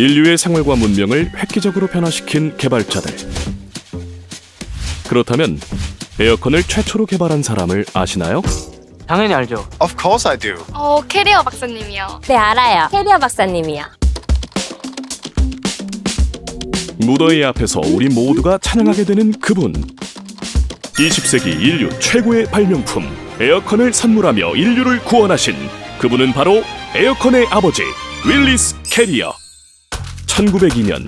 인류의 생활과 문명을 획기적으로 변화시킨 개발자들. 그렇다면 에어컨을 최초로 개발한 사람을 아시나요? 당연히 알죠. Of course I do. 어, 캐리어 박사님이요. 네, 알아요. 캐리어 박사님이요. 무더위 앞에서 우리 모두가 찬양하게 되는 그분. 20세기 인류 최고의 발명품 에어컨을 선물하며 인류를 구원하신 그분은 바로 에어컨의 아버지 윌리스 캐리어. 1902년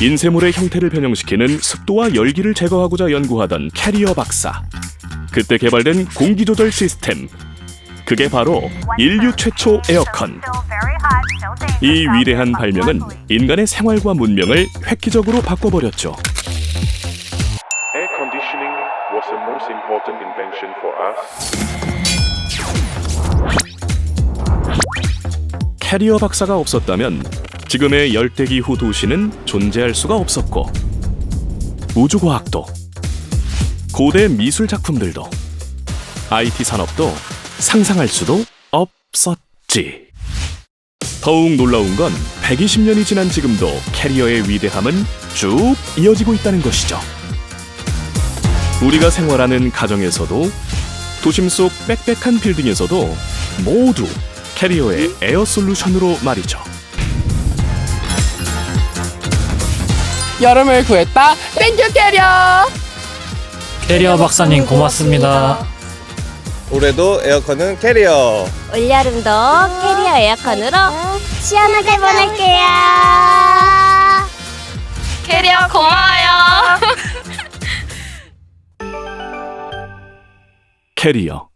인쇄물의 형태를 변형시키는 습도와 열기를 제거하고자 연구하던 캐리어 박사. 그때 개발된 공기 조절 시스템. 그게 바로 인류 최초 에어컨. 이 위대한 발명은 인간의 생활과 문명을 획기적으로 바꿔버렸죠. Air conditioning was the most important invention for us. 캐리어 박사가 없었다면 지금의 열대기 후 도시는 존재할 수가 없었고 우주과학도 고대 미술 작품들도 IT 산업도 상상할 수도 없었지. 더욱 놀라운 건 120년이 지난 지금도 캐리어의 위대함은 쭉 이어지고 있다는 것이죠. 우리가 생활하는 가정에서도 도심 속 빽빽한 빌딩에서도 모두 캐리어의 에어 솔루션으로 말이죠. 여름을 구했다. 땡큐 캐리어. 캐리어 박사님 고맙습니다. 올해도 에어컨은 캐리어. 올여름도 캐리어 에어컨으로 시원하게 보낼게요. 캐리어 고마워요. 캐리어